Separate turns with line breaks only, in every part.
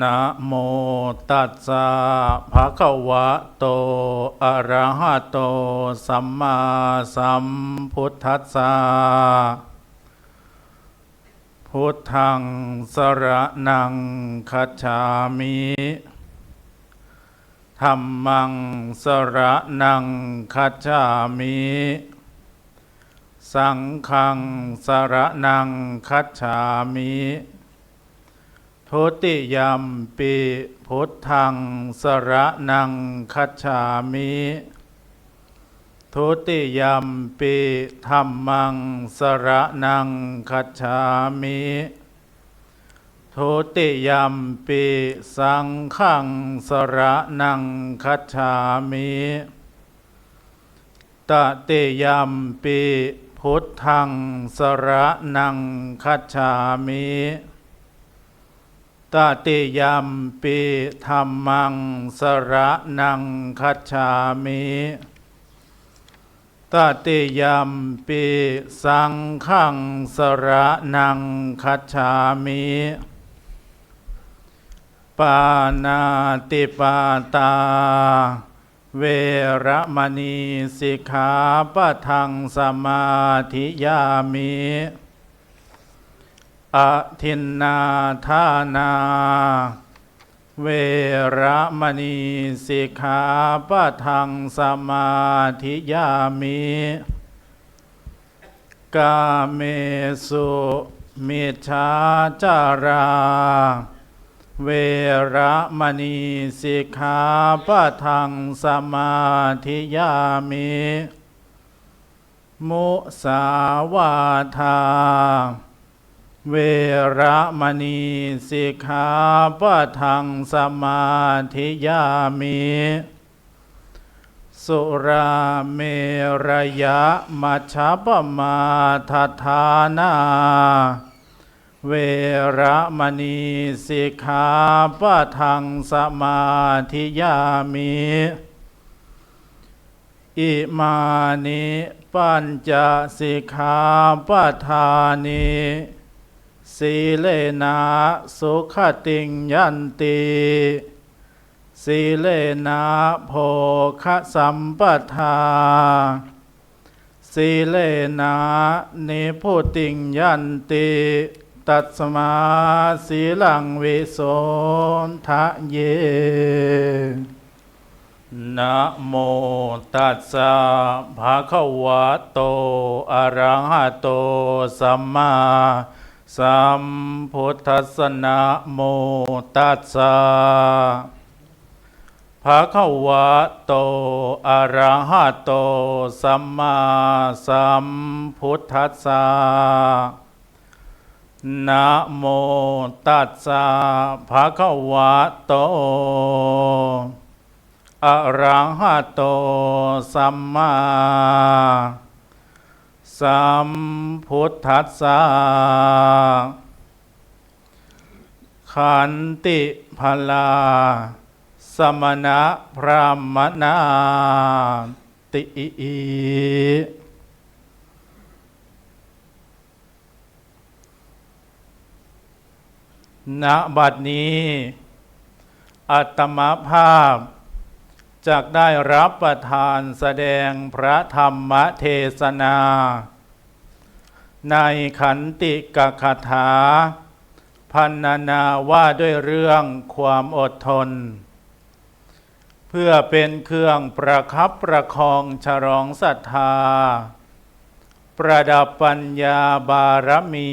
นะโมตัสสะภะคะวะโต อะระหะโต สัมมาสัมพุทธัสสะ พุทธังสระนังคัจฉามิธัมมังสระนังคัจฉามิ สังฆังสระนังคัจฉามิ ทุติยมปิพุทธังสระนังคัจฉามิทุติยมปิธรรมังสระนังคัจฉามิทุติยมปิสังฆังสระนังคัจฉามิตติยมปิพุทธังสระนังคัจฉามิ ตติยมปิธรรมังสระนังคัจฉามิตติยมปิสังฆังสระนังคัจฉามิปานาติปาตา เวรมณีสิกขาปะทังสมาธิยามิ อทินนาทานา เวรมณีสิกขาปะทังสมาธิยามิ กาเมสุมิชาจารา เวรมณีสิกขาปะทังสมาธิยามิมุสาวาทา เวรมณีสิกขาปะทังสมาธิยามิสุราเมรยะมัชปมาทัฏฐานา เวรมณีสิกขาปะทังสมาธิยามิอิมานิปัญจสิกขาปทานิ สีเลนะสุขติงยันติสีเลนะโภคสัมปทาสีเลนะนิพุติงยันติ ตัสมาสีลังวิโสทะเยนะโมตัสสะภะคะวะโตอะระหะโตสัมมา สัมพุทธัสนะโมตัสสะภะคะวะโต อะระหะโต สัมมาสัมพุทธัสสะนะโมตัสสะภะคะวะโต อะระหะโต สัมมา สัมพุทธัสสะขันติพลา สมณะพรามนาติณบัดนี้ อัตมภาพจากได้รับประทานแสดงพระธรรมเทศนา ในขันติกคาถา พันนานาว่าด้วยเรื่องความอดทน เพื่อเป็นเครื่องประคับประคองฉรองศรัทธา ประดับปัญญาบารมี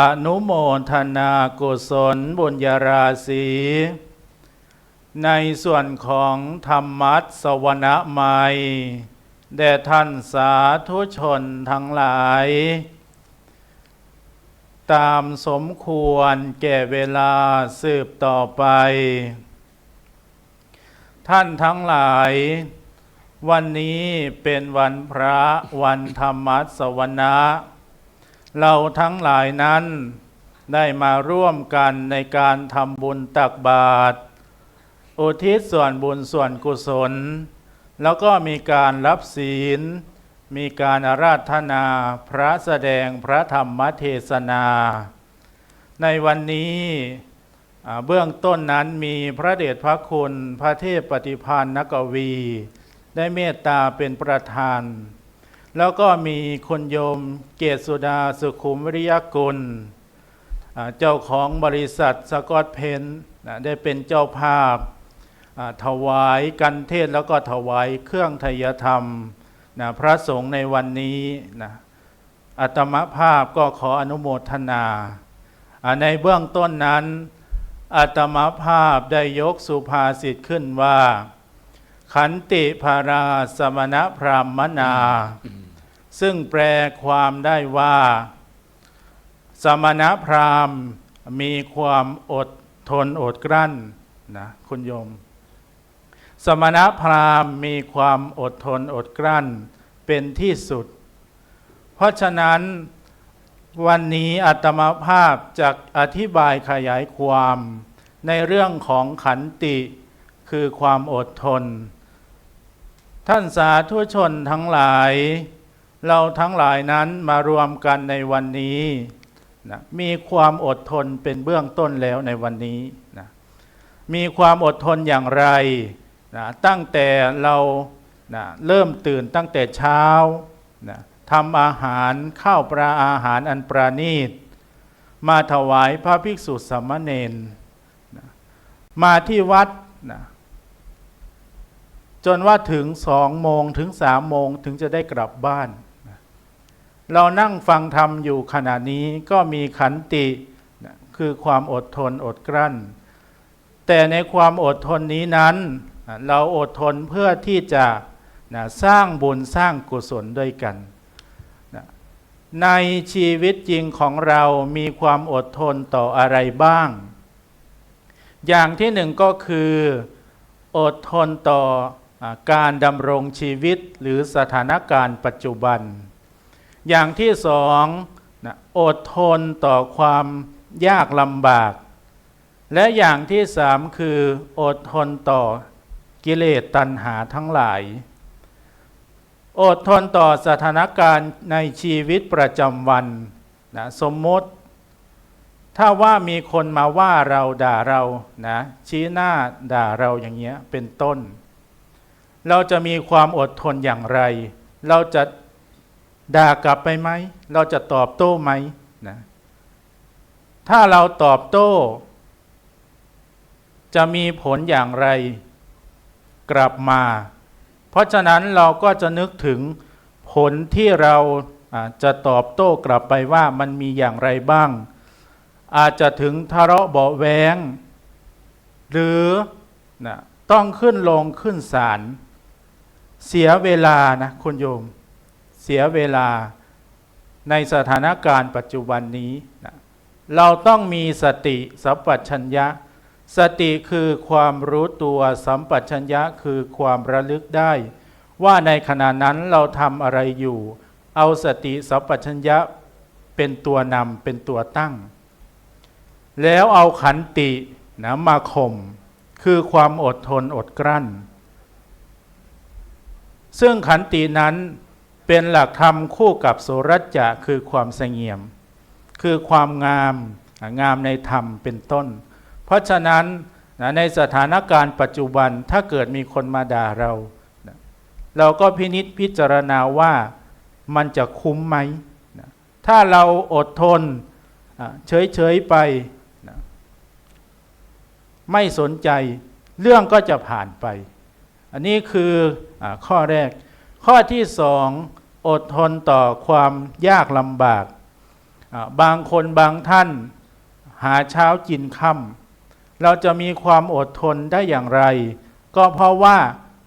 อนุโมทนากุศลบุญญาราศีในส่วนของธรรมัสสวนะไมย แด่ท่านสาธุชนทั้งหลาย ตามสมควรแก่เวลาสืบต่อไป ท่านทั้งหลาย วันนี้เป็นวันพระวันธรรมสวนะ เราทั้งหลายนั้นได้มาร่วมกันในการทำบุญตักบาตรอุทิศส่วนบุญส่วนกุศล แล้วก็มีการรับศีล มีการอาราธนา พระแสดงพระธรรมเทศนา ในวันนี้เบื้องต้นนั้นมีพระเดชพระคุณพระเทพปฏิพานนกวี ได้เมตตาเป็นประธาน แล้วก็มีคุณโยมเกศสุดาสุขุมวิริยกุล เจ้าของบริษัทสกอตเพนได้เป็นเจ้าภาพ ถวายกันเทศแล้วก็ถวายเครื่องทยธรรมนะพระสงฆ์ในวันนี้นะอัตมภาพก็ขออนุโมทนาอ่าในเบื้องต้นนั้น อัตมภาพได้ยกสุภาษิตขึ้นว่า ขันติภาราสมณพรามนา ซึ่งแปลความได้ว่า สมณพราหมณ์มีความอดทนอดกลั้นนะคุณโยม สมณพราหมณ์มีความอดทนอดกลั้นเป็นที่สุด เพราะฉะนั้นวันนี้อาตมาภาพจะอธิบายขยายความในเรื่องของขันติคือความอดทน ท่านสาธุชนทั้งหลาย เราทั้งหลายนั้นมารวมกันในวันนี้นะมีความอดทนเป็นเบื้องต้นแล้วในวันนี้นะมีความอดทนอย่างไร นะตั้งแต่เรานะเริ่มตื่นตั้งแต่เช้านะทำอาหารข้าวปลาอาหารอันประณีต มาถวายพระภิกษุสามเณรนะมาที่วัดนะจนว่าถึงสองโมงถึงสามโมงถึงจะได้กลับบ้านนะเรานั่งฟังธรรมอยู่ขณะนี้ก็มีขันตินะคือความอดทนอดกลั้น แต่ในความอดทนนี้นั้น เราอดทนเพื่อที่จะนะสร้างบุญสร้างกุศลด้วยกันในชีวิตจริงของเรามีความอดทนต่ออะไรบ้าง อย่างที่หนึ่งก็คืออดทนต่อการดำรงชีวิตหรือสถานการณ์ปัจจุบัน อย่างที่สองนะอดทนต่อความยากลำบาก และอย่างที่สามคืออดทนต่อ กิเลสตัณหาทั้งหลาย อดทนต่อสถานการณ์ในชีวิตประจำวันนะสมมติ ถ้าว่ามีคนมาว่าเราด่าเรานะชี้หน้าด่าเราอย่างเงี้ยเป็นต้น เราจะมีความอดทนอย่างไร เราจะด่ากลับไปไหม เราจะตอบโต้ไหมนะถ้าเราตอบโต้ จะมีผลอย่างไร กลับมา เพราะฉะนั้นเราก็จะนึกถึงผลที่เราจะตอบโต้กลับไปว่ามันมีอย่างไรบ้าง อาจจะถึงทะเลาะเบาแวงหรือนะต้องขึ้นลงขึ้นศาลเสียเวลานะคุณโยม เสียเวลาในสถานการณ์ปัจจุบันนี้นะเราต้องมีสติสัมปชัญญะ สติคือความรู้ตัวสัมปชัญญะคือความระลึกได้ ว่าในขณะนั้นเราทำอะไรอยู่ เอาสติสัมปชัญญะเป็นตัวนำเป็นตัวตั้ง แล้วเอาขันตินะมาข่มคือความอดทนอดกลั้น ซึ่งขันตินั้นเป็นหลักธรรมคู่กับโสรัจจะคือความเสงี่ยม คือความงามงามในธรรมเป็นต้น เพราะฉะนั้นนะในสถานการณ์ปัจจุบันถ้าเกิดมีคนมาด่าเรานะเราก็พินิษพิจารณาว่ามันจะคุ้มไหมนะถ้าเราอดทนเฉยๆไปนะไม่สนใจเรื่องก็จะผ่านไป อันนี้คืออข้อแรก ข้อที่สองอดทนต่อความยากลำบาก บางคนบางท่านหาเช้ากินค่ำ เราจะมีความอดทนได้อย่างไร ก็เพราะว่า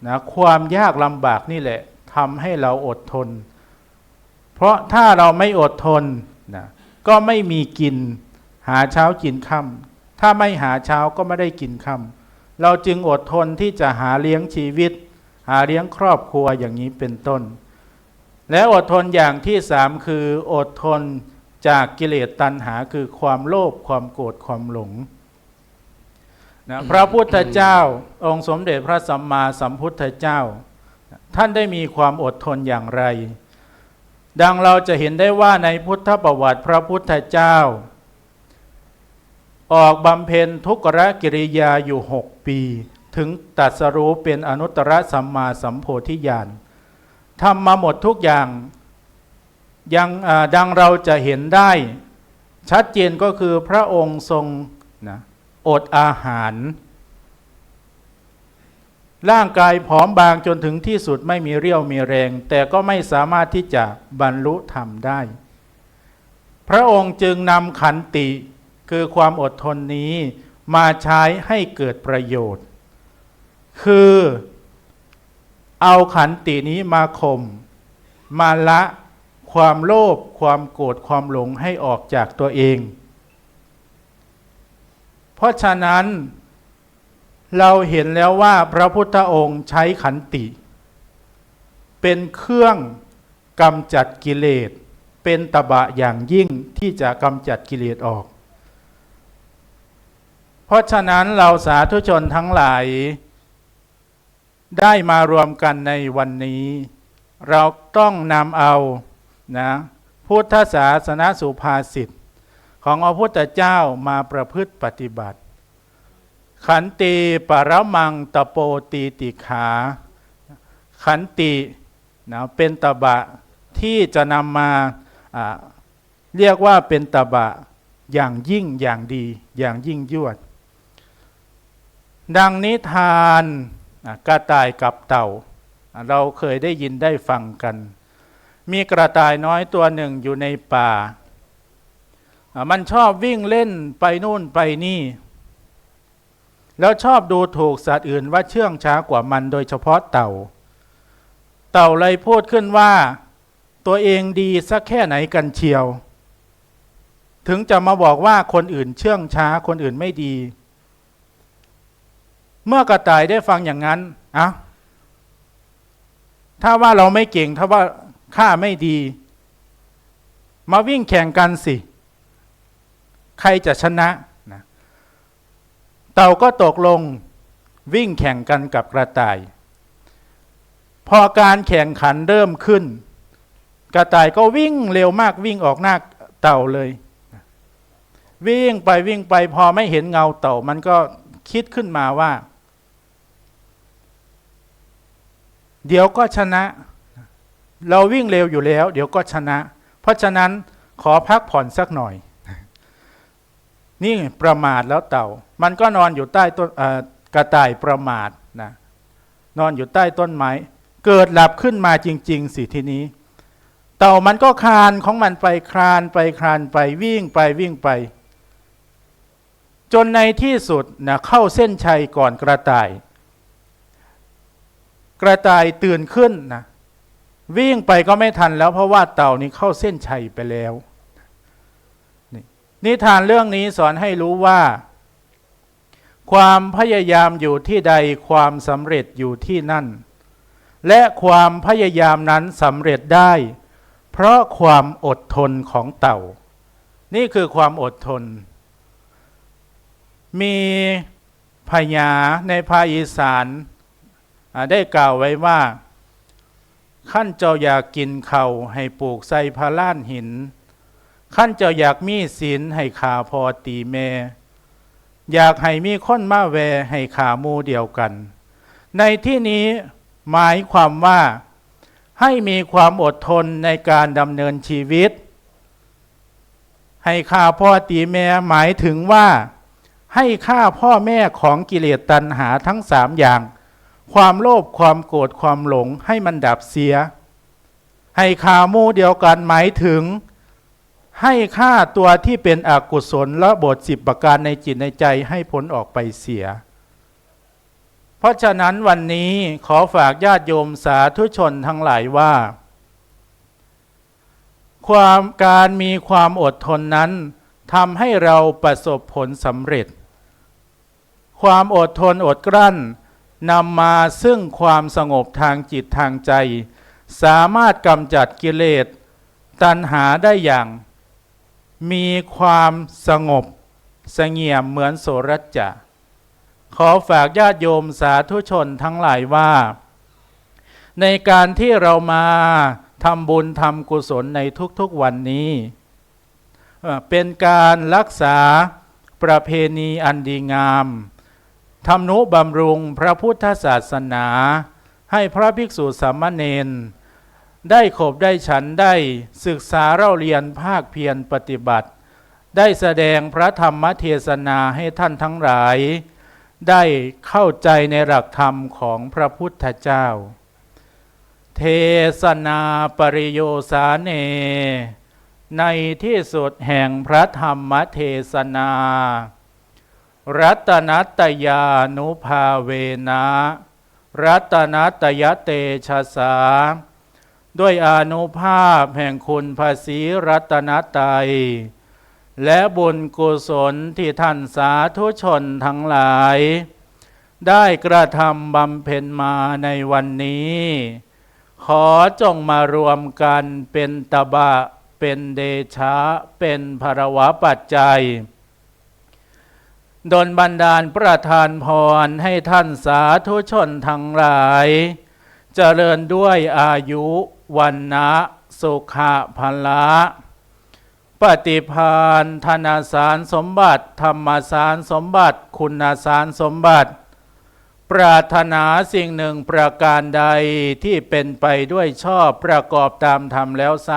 นะความยากลำบากนี่แหละทำให้เราอดทน เพราะถ้าเราไม่อดทนนะก็ไม่มีกิน หาเช้ากินค่ำถ้าไม่หาเช้าก็ไม่ได้กินค่ำเราจึงอดทนที่จะหาเลี้ยงชีวิต หาเลี้ยงครอบครัวอย่างนี้เป็นต้น และอดทนอย่างที่สามคืออดทนจากกิเลสตัณหาคือความโลภความโกรธความหลง นะพระพุทธเจ้าองค์สมเด็จพระสัมมาสัมพุทธเจ้า ท่านได้มีความอดทนอย่างไร ดังเราจะเห็นได้ว่าในพุทธประวัติพระพุทธเจ้า ออกบำเพ็ญทุกขกิริยาอยู่หกปี ถึงตรัสรู้เป็นอนุตตรสัมมาสัมโพธิญาณทำมาหมดทุกอย่างยังดังเราจะเห็นได้ชัดเจนก็คือพระองค์ทรงนะ อดอาหาร ร่างกายผอมบางจนถึงที่สุดไม่มีเรี่ยวมีแรง แต่ก็ไม่สามารถที่จะบรรลุธรรมได้ พระองค์จึงนำขันติคือความอดทนนี้มาใช้ให้เกิดประโยชน์ คือเอาขันตินี้มาข่มมาละความโลภความโกรธความหลงให้ออกจากตัวเอง เพราะฉะนั้นเราเห็นแล้วว่าพระพุทธองค์ใช้ขันติ เป็นเครื่องกำจัดกิเลส เป็นตบะอย่างยิ่งที่จะกำจัดกิเลสออก เพราะฉะนั้นเราสาธุชนทั้งหลาย ได้มารวมกันในวันนี้ เราต้องนำเอานะพุทธศาสนาสุภาษิต ของพระพุทธเจ้ามาประพฤติปฏิบัติ ขันติปรมังตะโปตีติขา ขันตินะเป็นตบะที่จะนำมาอ่าเรียกว่าเป็นตบะอย่างยิ่งอย่างดีอย่างยิ่งยวด ดังนิทานกระต่ายกับเต่า เราเคยได้ยินได้ฟังกัน มีกระต่ายน้อยตัวหนึ่งอยู่ในป่า มันชอบวิ่งเล่นไปนู่นไปนี่ แล้วชอบดูถูกสัตว์อื่นว่าเชื่องช้ากว่ามันโดยเฉพาะเต่า เต่าเลยพูดขึ้นว่า ตัวเองดีสักแค่ไหนกันเชียว ถึงจะมาบอกว่าคนอื่นเชื่องช้าคนอื่นไม่ดี เมื่อกระต่ายได้ฟังอย่างนั้นอะถ้าว่าเราไม่เก่งถ้าว่าข้าไม่ดี มาวิ่งแข่งกันสิ ใครจะชนะนะเต่าก็ตกลงวิ่งแข่งกันกับกระต่าย พอการแข่งขันเริ่มขึ้น กระต่ายก็วิ่งเร็วมากวิ่งออกหน้าเต่าเลย วิ่งไปวิ่งไปพอไม่เห็นเงาเต่ามันก็คิดขึ้นมาว่า เดี๋ยวก็ชนะ เราวิ่งเร็วอยู่แล้ว เดี๋ยวก็ชนะ เพราะฉะนั้นขอพักผ่อนสักหน่อย นี่ประมาทแล้วเต่า มันก็นอนอยู่ใต้ต้นกระต่ายประมาทนะนอนอยู่ใต้ต้นไม้ เกิดหลับขึ้นมาจริง ๆ สิทีนี้ เต่ามันก็คลานของมันไปคลานไปคลานไปวิ่งไปวิ่งไป จนในที่สุดนะเข้าเส้นชัยก่อนกระต่าย กระต่ายตื่นขึ้นนะวิ่งไปก็ไม่ทันแล้วเพราะว่าเต่านี้เข้าเส้นชัยไปแล้ว นิทานเรื่องนี้สอนให้รู้ว่า ความพยายามอยู่ที่ใดความสำเร็จอยู่ที่นั่น และความพยายามนั้นสำเร็จได้ เพราะความอดทนของเต่า นี่คือความอดทน มีพญาในภาคอีสานอ่าได้กล่าวไว้ว่า ขั้นเจ้าอยากกินเขาให้ปลูกใส่พาล้านหิน ขั้นเจ้าอยากมีศีลให้ขาพอตีแม่อยากให้มีคนมาแวให้ขามูเดียวกัน ในที่นี้หมายความว่าให้มีความอดทนในการดำเนินชีวิต ให้ข้าพ่อตีแม่หมายถึงว่า ให้ฆ่าพ่อแม่ของกิเลสตัณหาทั้งสามอย่าง ความโลภความโกรธความหลงให้มันดับเสีย ให้ขามูเดียวกันหมายถึง ให้ฆ่าตัวที่เป็นอกุศลและบทสิบประการในจิตในใจให้พ้นออกไปเสีย เพราะฉะนั้นวันนี้ขอฝากญาติโยมสาธุชนทั้งหลายว่า ความการมีความอดทนนั้นทำให้เราประสบผลสำเร็จ ความอดทนอดกลั้นนำมาซึ่งความสงบทางจิตทางใจ สามารถกำจัดกิเลสตัณหาได้อย่าง มีความสงบสงเงียมเหมือนโสรัจจะ ขอฝากญาติโยมสาธุชนทั้งหลายว่า ในการที่เรามาทำบุญทำกุศลในทุกๆวันนี้เอ่อเป็นการรักษาประเพณีอันดีงามทำนุบำรุงพระพุทธศาสนา ให้พระภิกษุสามเณร ได้ขบได้ฉันได้ศึกษาเราเรียนภาคเพียรปฏิบัติ ได้แสดงพระธรรมเทศนาให้ท่านทั้งหลาย ได้เข้าใจในหลักธรรมของพระพุทธเจ้า เทศนาปริโยสาเน ในที่สุดแห่งพระธรรมเทศนา รัตนัตยานุภาเวนะ รัตนัตยเตชะสา ด้วยอนุภาพแห่งคุณภาษีรัตนตรัย และบุญกุศลที่ท่านสาธุชนทั้งหลาย ได้กระทำบำเพ็ญมาในวันนี้ ขอจงมารวมกันเป็นตบะ เป็นเดชะ เป็นภรวะปัจจัยดลบันดาลประทานพรให้ท่านสาธุชนทั้งหลาย เจริญด้วยอายุวันนะสุขะพละปฏิพานธนาสารสมบัติ ธรรมสารสมบัติ คุณสารสมบัติ ปรารถนาสิ่งหนึ่งประการใดที่เป็นไปด้วยชอบประกอบตามธรรมแล้วไซ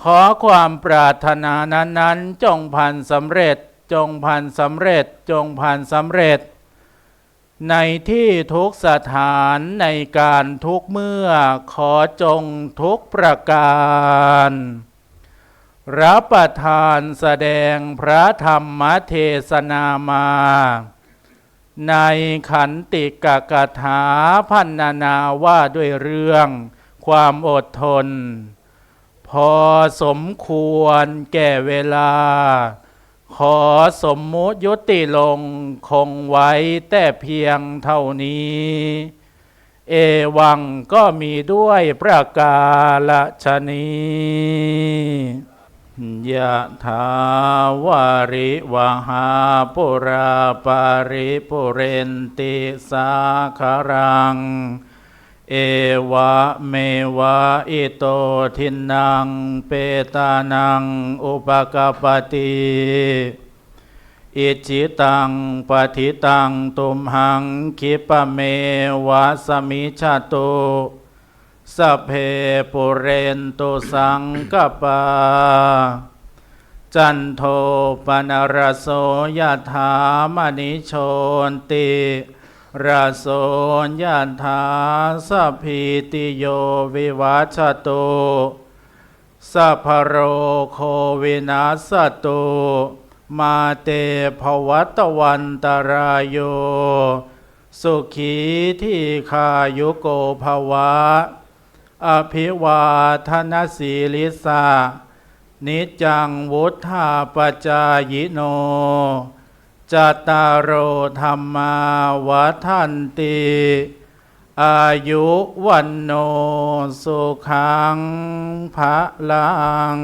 ขอความปรารถนานั้นๆจงพันสำเร็จ จงพันสำเร็จ จงพันสำเร็จ ในที่ทุกสถานในการทุกเมื่อขอจงทุกประการ รับประทานแสดงพระธรรมเทศนามา ในขันติกกถาพันนานาว่าด้วยเรื่อง ความอดทน พอสมควรแก่เวลา ขอสมมุติยุติลงคงไว้แต่เพียงเท่านี้ เอวังก็มีด้วยประกาศนียะถาวาริวหาปุราปาริปุเรนติสาคารัง เอวะเมวะอิโตทินังเปตานังอุปกปปติอิจิตังปฏิตังตุมหังคิปะเมวะสมิชาตุสเพปุเรนตุสังกปา จันโทปนรโสยถามณิโชนติ รสโสยถาสัพพิติโยวิวัชตุสัพพโรโควินาสตุมาเตภวัตวันตรายโย สุขีที่คายุโกภวะ อภิวาทนสีลิสานิจจังวุธาปจายโน จตารโรธรรมาวัฏันติ อายุวันโนสุขังพระลัง